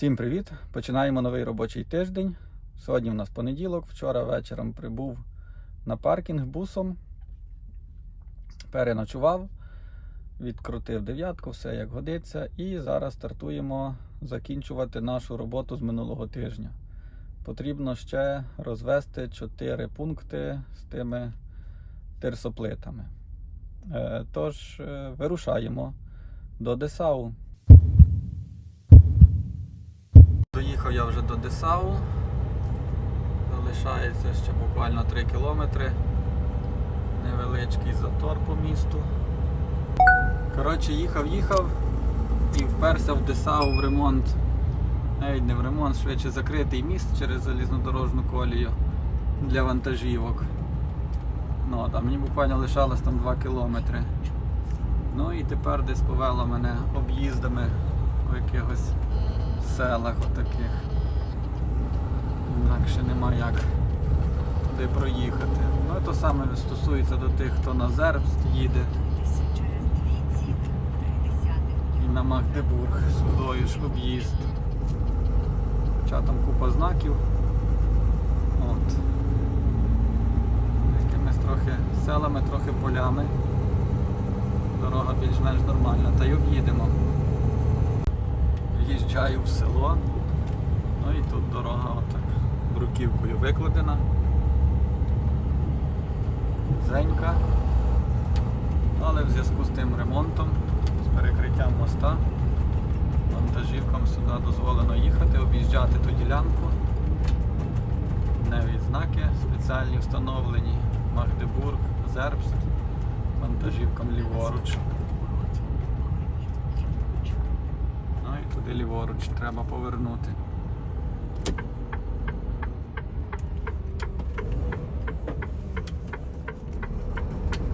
Всім привіт! Починаємо новий робочий тиждень. Сьогодні в нас понеділок. Вчора вечором прибув на паркінг бусом, переночував, відкрутив дев'ятку, все як годиться. І зараз стартуємо закінчувати нашу роботу з минулого тижня. Потрібно ще розвести 4 пункти з тими тирсоплитами. Е, Тож, е, вирушаємо до Десау. Доїхав я вже до Десау. Залишається ще буквально 3 кілометри. Невеличкий затор по місту. Коротше, їхав, їхав і вперся в Десау в ремонт. Навіть не в ремонт, швидше закритий міст через залізнодорожну колію для вантажівок. Ну, а мені буквально лишалось там 2 кілометри. Ну і тепер десь повело мене об'їздами якихось селах отаких. Інакше нема як туди проїхати. Ну і то саме стосується до тих, хто на Зербст їде і на Магдебург сюдою ж об'їзд. Хоча там купа знаків. От. Якимись трохи селами, трохи полями. Дорога більш-менш нормальна. Та й об'їдемо. В'їжджаю в село. Ну і тут дорога отак бруківкою викладена. Зенька. Але в зв'язку з тим ремонтом, з перекриттям моста, вантажівкам сюди дозволено їхати, об'їжджати ту ділянку. Навіть знаки спеціальні встановлені. Магдебург, Зербст, вантажівкам ліворуч. Ну і ліворуч треба повернути.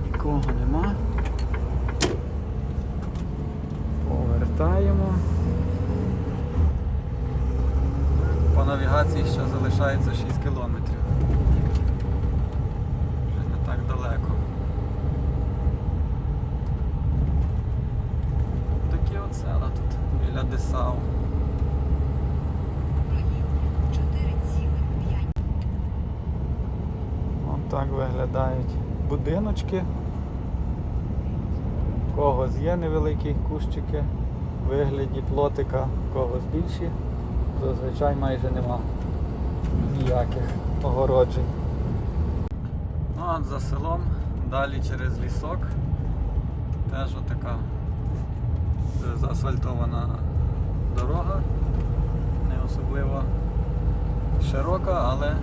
Нікого нема. Повертаємо. По навігації ще залишається 6 кілометрів. Вже не так далеко. Такі от села біля Десау. Так виглядають будиночки. У когось є невеликі кущики в вигляді плотика, в когось більші. Зазвичай майже нема ніяких огороджень. Ну а за селом далі через лісок. Теж отака заасфальтована дорога. Не особливо широка, але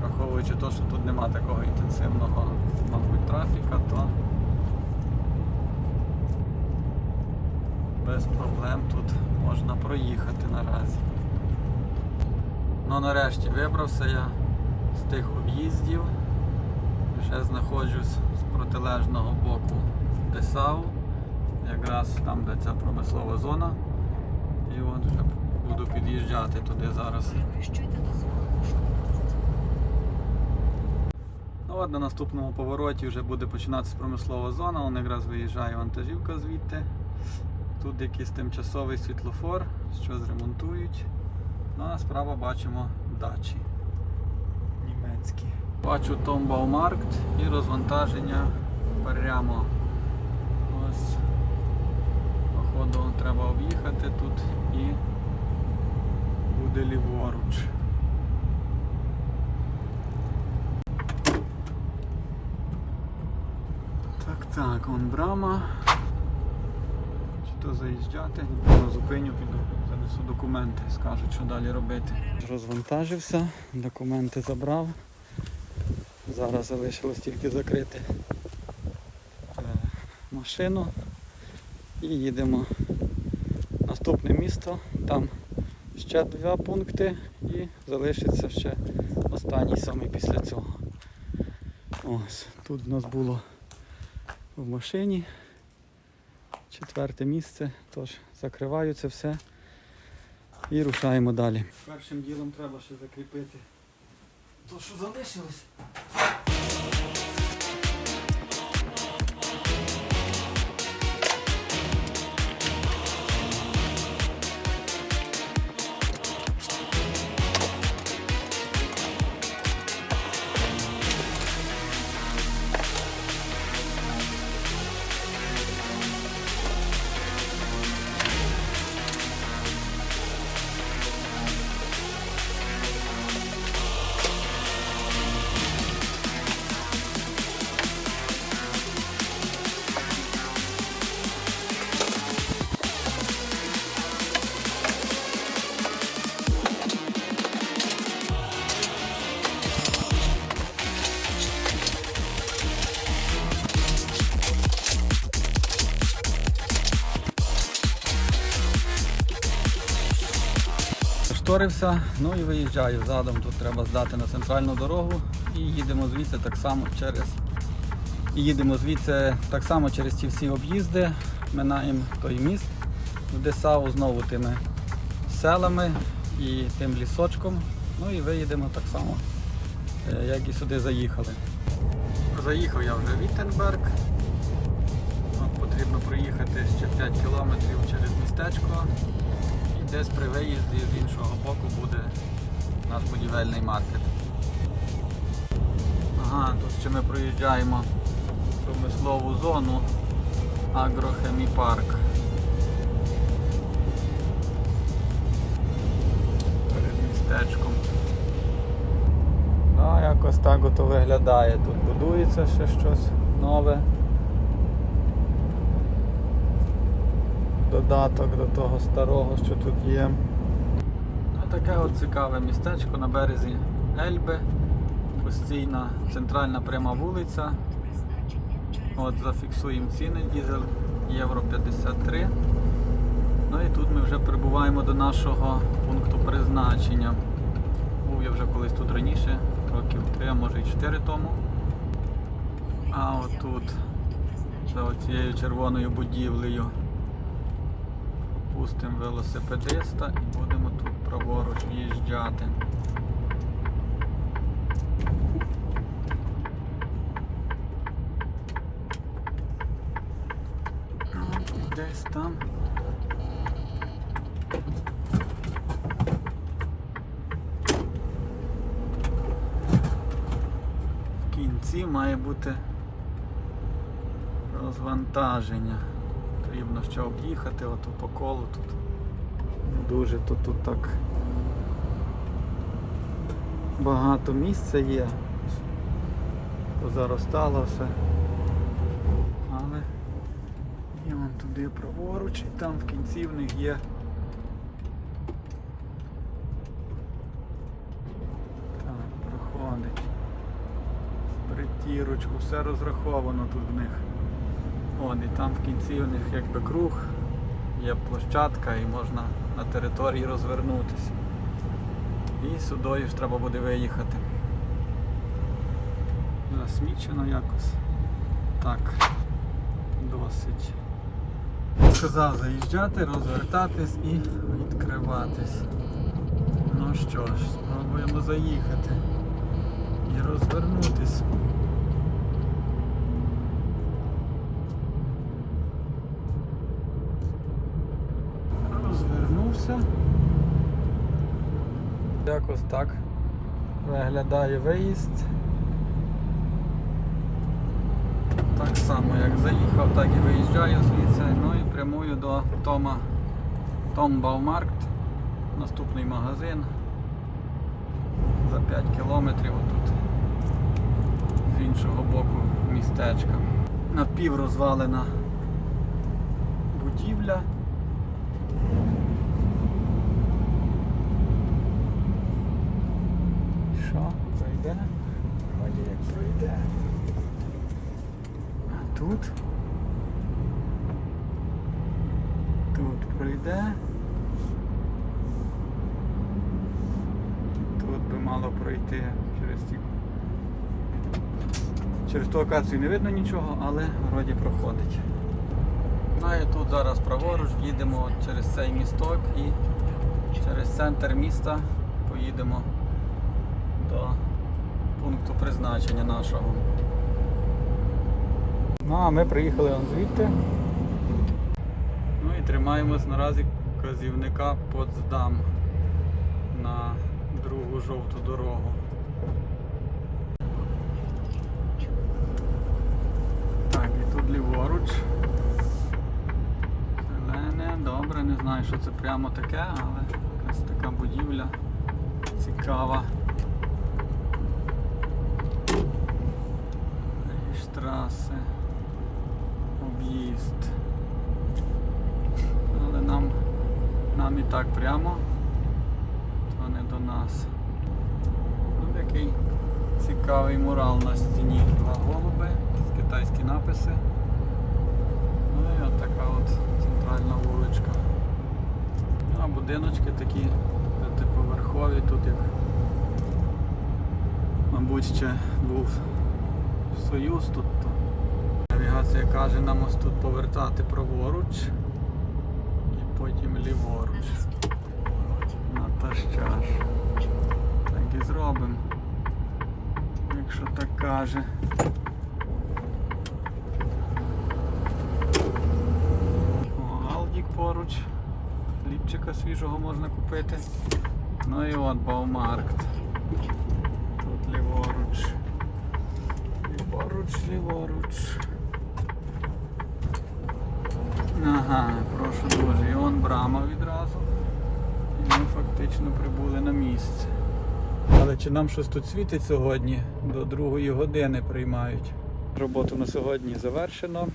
враховуючи те, що тут нема такого інтенсивного, мабуть, трафіка, то без проблем тут можна проїхати наразі. Ну нарешті вибрався я з тих об'їздів. Ще знаходжусь з протилежного боку Десау, якраз там, де ця промислова зона. І от вже буду під'їжджати туди зараз. Ну от на наступному повороті вже буде починатися промислова зона, вон якраз виїжджає вантажівка звідти. Тут якийсь тимчасовий світлофор, що зремонтують. Ну а справа бачимо дачі німецькі. Бачу Томбаумаркт і розвантаження прямо. Ось. Походу треба об'їхати тут і буде ліворуч. Так, так, вон брама. Чи то заїжджати? Ну, Зупиню, піду, занесу документи, скажуть, що далі робити. Розвантажився, документи забрав. Зараз залишилось тільки закрити е, машину і їдемо наступне місто. Там ще два пункти і залишиться ще останній саме після цього. Ось, тут в нас було в машині. Четверте місце, тож закриваю це все і рушаємо далі. Першим ділом треба ще закріпити то, що залишилось. Замоторився, ну і виїжджаю задом. Тут треба здати на центральну дорогу і їдемо звідси так само через. І їдемо звідси так само через ті всі об'їзди, минаємо той міст в Десау знову тими селами і тим лісочком. Ну і виїдемо так само, е, як і сюди заїхали. Заїхав я вже в Віттенберг. Потрібно проїхати ще 5 кілометрів через містечко. Десь при виїзді з іншого боку буде наш будівельний маркет. Ага, тут ще ми проїжджаємо промислову зону Агрохеміпарк. Перед містечком. Да, якось так ото виглядає. Тут будується ще щось нове. Додаток до того старого, що тут є. Таке от цікаве містечко на березі Ельби. Постійна центральна пряма вулиця. От зафіксуємо ціни, дізель євро 53. Ну і тут ми вже прибуваємо до нашого пункту призначення. Був я вже колись тут раніше, років 3, а може і 4 тому. А отут, за оцією червоною будівлею, пустимо велосипедиста і будемо тут праворуч в'їжджати. Десь там. В кінці має бути розвантаження. Потрібно ще об'їхати оту по колу тут. Дуже тут, тут так багато місця є. Позаростало все. Але і вон туди праворуч, і там в кінці в них є. Так, проходить. Притірочку, все розраховано тут в них. От, і там в кінці у них якби круг, є площадка і можна на території розвернутися. І сюди ж треба буде виїхати. Засмічено якось. Так, досить. Сказав заїжджати, розвертатись і відкриватись. Ну що ж, спробуємо заїхати і розвернутись. Якось так виглядає виїзд. Так само як заїхав, так і виїжджаю звідси. Ну і прямую до Тома Том Баумаркт. Наступний магазин. За 5 кілометрів отут з іншого боку містечка. Напіврозвалена будівля. Що, пройде? Як пройде. А тут? Тут пройде. Тут би мало пройти через ті. Через ту акацію не видно нічого, але вроді проходить. Ну і тут зараз праворуч їдемо через цей місток і через центр міста поїдемо до пункту призначення нашого. Ну а ми приїхали он звідти. Ну і тримаємось наразі казівника Потсдам на другу жовту дорогу. Так, і тут ліворуч. Зелене, добре, не знаю, що це прямо таке, але якась така будівля цікава. Штраси, об'їзд. Але нам, нам і так прямо, то не до нас. Ну, такий цікавий мурал на стіні. Два голуби, китайські написи. Ну і от така от центральна вуличка. Ну, а будиночки такі типові Харкові тут як мабуть ще був Союз тут. Навігація каже нам ось тут повертати праворуч і потім ліворуч. Натощаш. Так і зробимо. Якщо так каже. О, Алдік поруч. Хлібчика свіжого можна купити. Ну і от Баумаркт. Тут ліворуч. Ліворуч, ліворуч. Ага, прошу дуже. І он брама відразу. І ми фактично прибули на місце. Але чи нам щось тут світить сьогодні? До другої години приймають. Роботу на сьогодні завершено.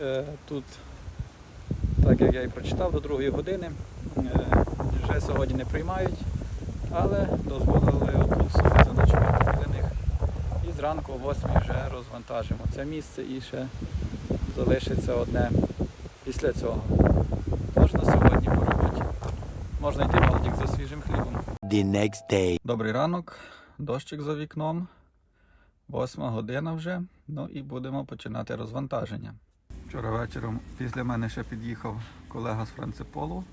Е, Тут, так як я і прочитав, до другої години. Е, Вже сьогодні не приймають, але дозволили отут заночувати зранку о 8 вже розвантажимо це місце і ще залишиться одне після цього. Можна сьогодні по роботі. Можна йти в Алдік за свіжим хлібом. the next day. Добрий ранок, дощик за вікном. Восьма година вже. Ну і будемо починати розвантаження. Вчора вечором після мене ще під'їхав колега з Франциполу.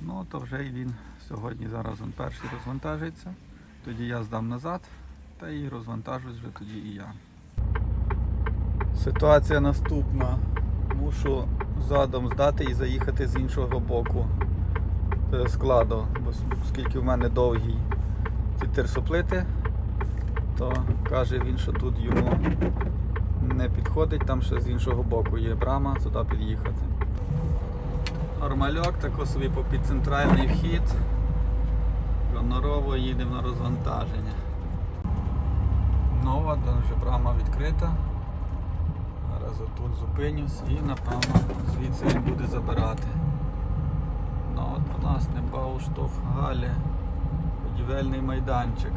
Ну, то вже і він сьогодні зараз він перший розвантажується. Тоді я здам назад та і розвантажуюсь вже тоді і я. Ситуація наступна. Мушу задом здати і заїхати з іншого боку е, складу, оскільки в мене довгий ці терсоплити, то каже він, що тут йому не підходить, там ще з іншого боку є брама, туди під'їхати. Нормальок, тако собі по підцентральний вхід. Гонорово їдемо на розвантаження. Нова, там вже брама відкрита. Зараз отут зупинюсь і напевно звідси він буде забирати. Ну от у нас не Бауштоф Галі, будівельний майданчик.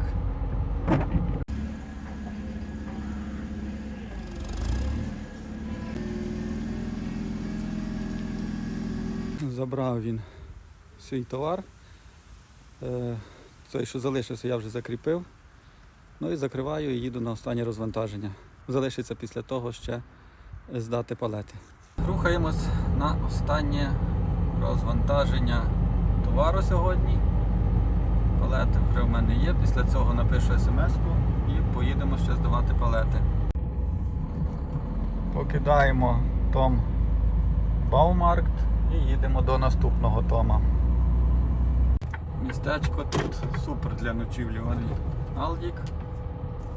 Забрав він свій товар. Е, Цей, що залишився, я вже закріпив. Ну і закриваю і їду на останнє розвантаження. Залишиться після того ще здати палети. Рухаємось на останнє розвантаження товару сьогодні. Палети вже в мене є. Після цього напишу смс-ку і поїдемо ще здавати палети. Покидаємо Том Баумаркт і їдемо до наступного Тома. Містечко тут супер для ночівлі. Алдік,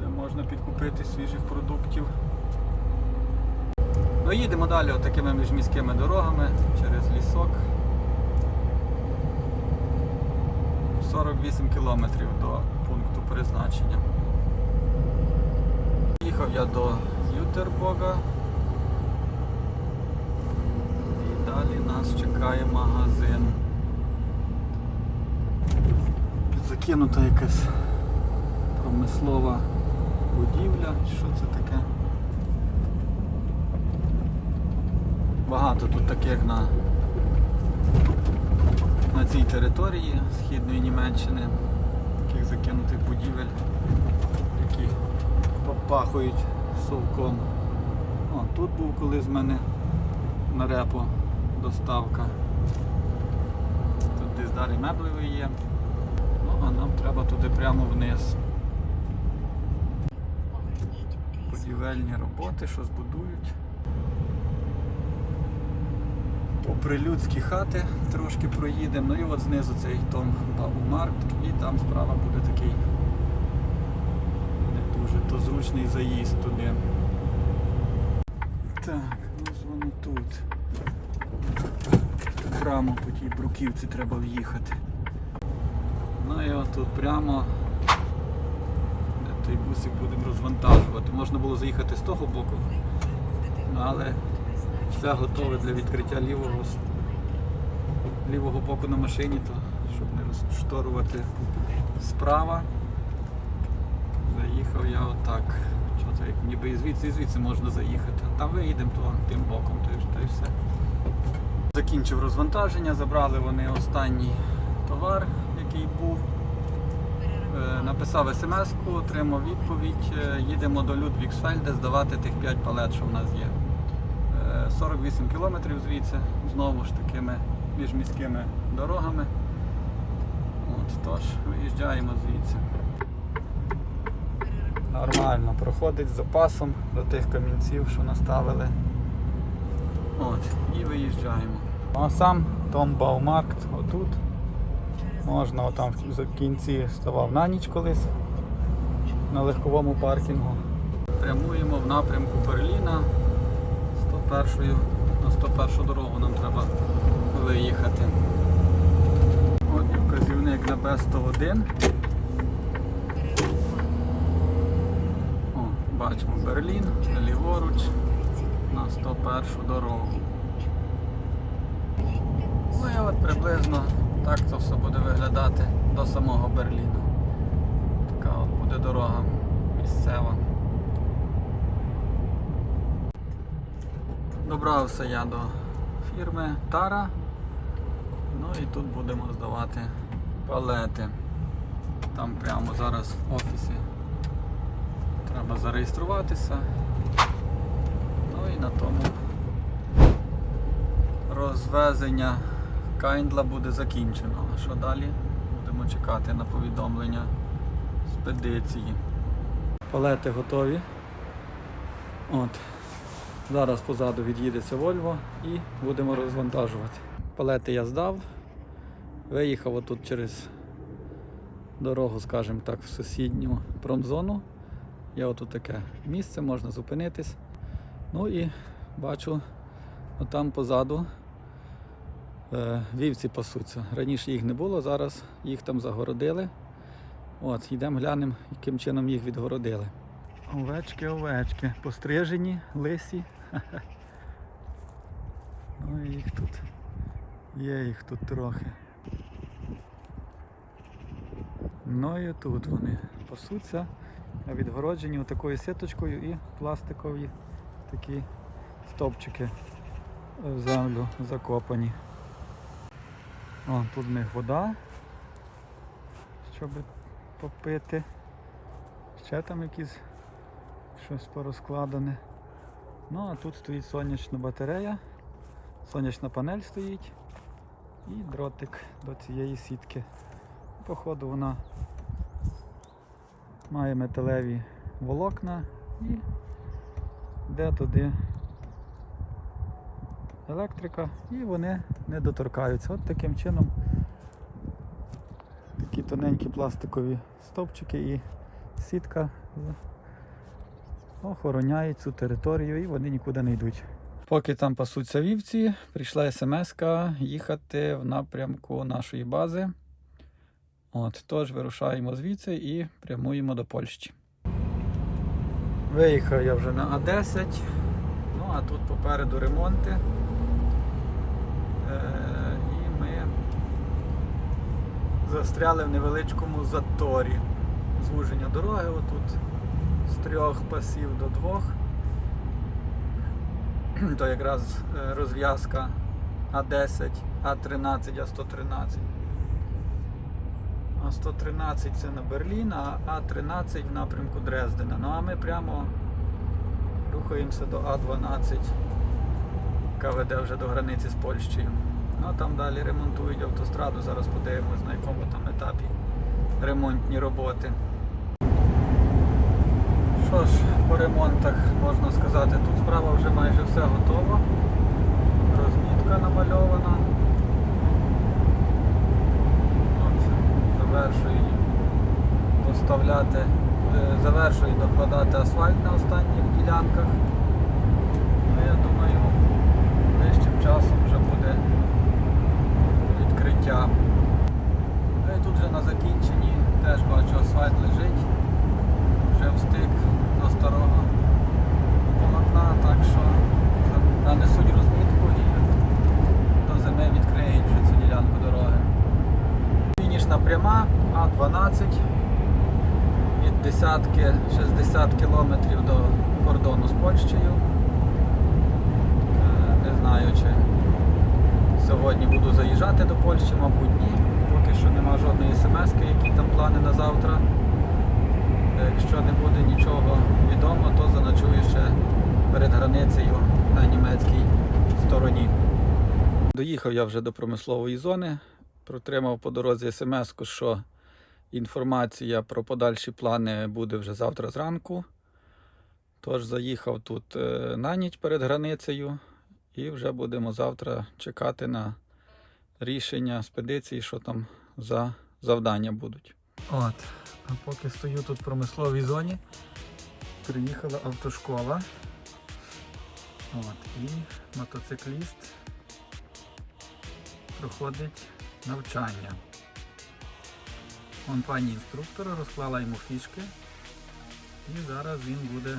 де можна підкупити свіжих продуктів. Ну, їдемо далі такими міжміськими дорогами через лісок. 48 кілометрів до пункту призначення. Їхав я до Ютербога. І далі нас чекає магазин. Закинута якась промислова будівля. Що це таке? Багато тут таких на, на цій території східної Німеччини, таких закинутих будівель, які попахують совком. О, тут був колись в мене на репо доставка. Тут десь далі меблевий є. Ну, а нам треба туди прямо вниз. Будівельні роботи, що збудують. Попри людські хати трошки проїдемо. Ну і от знизу цей Том Баумаркт і там справа буде такий не дуже то зручний заїзд туди. Так, ось воно тут. Прямо по тій бруківці треба в'їхати. Ну і от тут прямо той бусик будемо розвантажувати. Можна було заїхати з того боку, але все готове для відкриття лівого, лівого боку на машині, то щоб не розшторувати справа. Заїхав я отак. Це, як ніби і звідси, і звідси можна заїхати. Там виїдемо то тим боком, то й все. Закінчив розвантаження, забрали вони останній товар, який був. Е, Написав смс-ку, отримав відповідь. Е, Їдемо до Людвіксфельда здавати тих 5 палет, що в нас є. Е, 48 кілометрів звідси, знову ж такими міжміськими дорогами. От, тож, виїжджаємо звідси. Нормально, проходить з запасом до тих камінців, що наставили. От, і виїжджаємо. А сам Том Баумаркт отут. Можна отам в кінці ставав на ніч колись на легковому паркінгу. Прямуємо в напрямку Берліна. 101 на 101 дорогу нам треба виїхати. От вказівник на Б101. О, бачимо Берлін, ліворуч на 101 дорогу. Ну і от приблизно так це все буде виглядати до самого Берліну. Така от буде дорога місцева. Добрався я до фірми Тара. Ну і тут будемо здавати палети. Там прямо зараз в офісі треба зареєструватися. Ну і на тому розвезення Кайндла буде закінчено. А що далі? Будемо чекати на повідомлення спедиції. Палети готові. От. Зараз позаду від'їдеться Вольво і будемо розвантажувати. Палети я здав. Виїхав отут через дорогу, скажімо так, в сусідню промзону. Є отут таке місце, можна зупинитись. Ну і бачу, отам позаду вівці пасуться. Раніше їх не було, зараз їх там загородили. От, йдемо глянемо, яким чином їх відгородили. Овечки, овечки, пострижені, лисі. Ну їх тут є їх тут трохи. Ну і тут вони пасуться, відгороджені отакою сіточкою і пластикові такі стовпчики в землю закопані. О, тут в них вода, щоб попити. Ще там якісь щось порозкладане. Ну а тут стоїть сонячна батарея, сонячна панель стоїть і дротик до цієї сітки. Походу вона має металеві волокна і йде туди електрика і вони не доторкаються. От таким чином такі тоненькі пластикові стовпчики і сітка охороняють цю територію і вони нікуди не йдуть. Поки там пасуться вівці, прийшла смс їхати в напрямку нашої бази. От, тож вирушаємо звідси і прямуємо до Польщі. Виїхав я вже на А10. Ну а тут попереду ремонти. Е, і ми застряли в невеличкому заторі. Звуження дороги отут з трьох пасів до двох. То якраз е, розв'язка А10, А13, А113. А113 це на Берлін, а А13 в напрямку Дрездена. Ну а ми прямо рухаємося до А12, яка веде вже до границі з Польщею. Ну а там далі ремонтують автостраду, зараз подивимось на якому там етапі ремонтні роботи. Що ж, по ремонтах можна сказати, тут справа вже майже все готово. Розмітка намальована. От, завершують поставляти, е, завершують докладати асфальт на останніх ділянках. Ну, я думаю, часом вже буде відкриття. Ну і тут вже на закінченні теж бачу асфальт лежить. Вже встиг до старого полотна, так що нанесуть розмітку і до зими відкриють вже цю ділянку дороги. Фінішна пряма А12 від десятки 60 кілометрів до кордону з Польщею. Е, знаю, чи сьогодні буду заїжджати до Польщі, мабуть ні. Поки що нема жодної смс, які там плани на завтра. Якщо не буде нічого відомо, то заночую ще перед границею на німецькій стороні. Доїхав я вже до промислової зони, протримав по дорозі смс, що інформація про подальші плани буде вже завтра зранку. Тож заїхав тут е, на ніч перед границею і вже будемо завтра чекати на рішення спедиції, що там за завдання будуть. От, а поки стою тут в промисловій зоні, приїхала автошкола. От, і мотоцикліст проходить навчання. Вон пані інструктора розклала йому фішки. І зараз він буде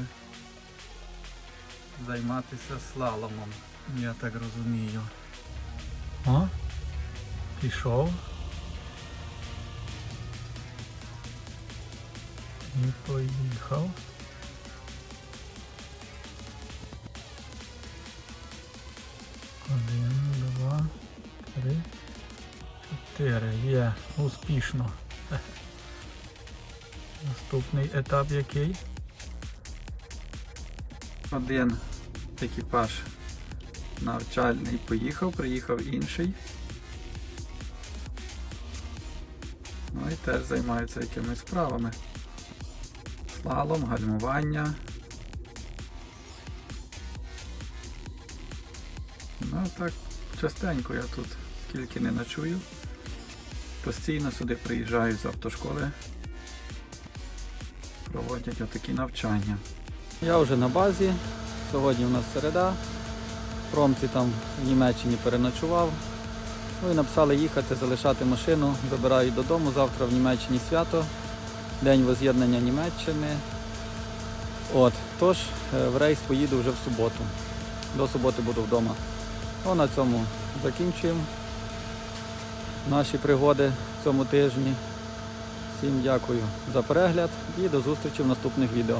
займатися слаломом. Я так розумію. О, пішов. І поїхав. Один, два, три, чотири. Є успішно. Наступний етап який? Один екіпаж навчальний поїхав, приїхав інший. Ну і теж займаються якимись справами. Слалом, гальмування. Ну так, частенько я тут скільки не ночую. Постійно сюди приїжджаю з автошколи. Проводять отакі навчання. Я вже на базі. Сьогодні у нас середа. Промці там в Німеччині переночував. Ну і написали їхати, залишати машину. Забираю додому. Завтра в Німеччині свято. День воз'єднання Німеччини. От, тож е, в рейс поїду вже в суботу. До суботи буду вдома. Ну, на цьому закінчуємо наші пригоди в цьому тижні. Всім дякую за перегляд і до зустрічі в наступних відео.